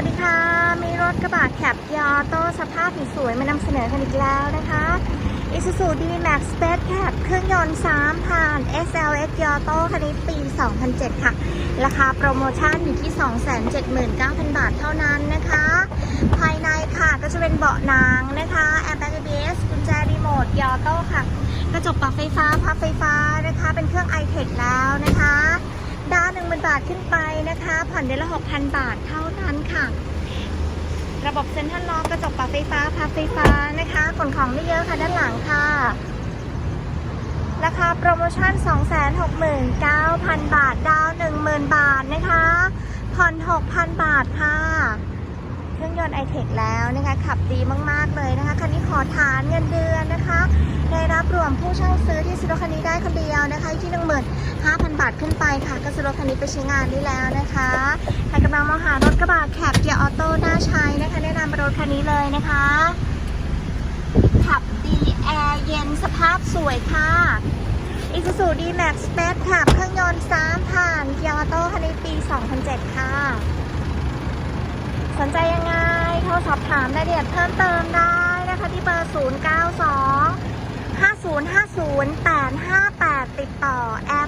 วัสดีค่ะ มีรถกระบะแคปยอโต้สภาพสวยๆมานำเสนอกันอีกแล้วนะคะ Isuzu D-Max Space Cab เครื่องยนต์3ผ่าน SLX ยอโต้คันนี้ปี 2007 ค่ะ ราคาโปรโมชั่นอยู่ที่ 279,000 บาทเท่านั้นนะคะ ภายในค่ะก็จะเป็นเบาะหนังนะคะ Airbag ABS กุญแจรีโมทยอโต้ค่ะ กระจกปรับไฟฟ้าพับไฟฟ้านะคะ เป็นเครื่อง i-Tech แล้วนะคะ ดาวหนึ่งหมื่นบาทขึ้นไปนะคะ ผ่อนเดือนละ6,000บาทเท่านั้นค่ะ ระบบเซ็นทรัลล็อกกระจกปรับไฟฟ้าพับไฟฟ้านะคะขนของไม่เยอะค่ะด้านหลังค่ะ ราคาโปรโมชั่น 269,000 บาท ดาว 10,000 บาทนะคะ ผ่อน 6,000 บาทค่ะเครื่องยนต์ไอเทคแล้วนะคะ ขับดีมาก ๆ เลยนะคะ คันนี้ขอฐานเงินเดือนนะคะ ได้รับรวมผู้เช่าซื้อที่ซื้อรถคันนี้ได้คนเดียวนะคะอยู่ที่15,000 บาทขึ้นไปค่ะ ก็ซื้อรถคันนี้ไปใช้งานได้แล้วนะคะใครกำลังมองหารถกระบะแคปเกียร์ออโต้น่าใช้นะคะแนะนำรถคันนี้เลยนะคะ ขับดีแอร์เย็นสภาพสวยค่ะ Isuzu D-Max Space ค่ะเครื่องยนต์3ผ่านเกียร์ออโต้คันนี้ปี 2007 ค่ะ สนใจยังไงโทรสอบถามรายละเอียดเพิ่มเติมได้นะคะที่เบอร์ 092 5050 858 ติดต่อแอม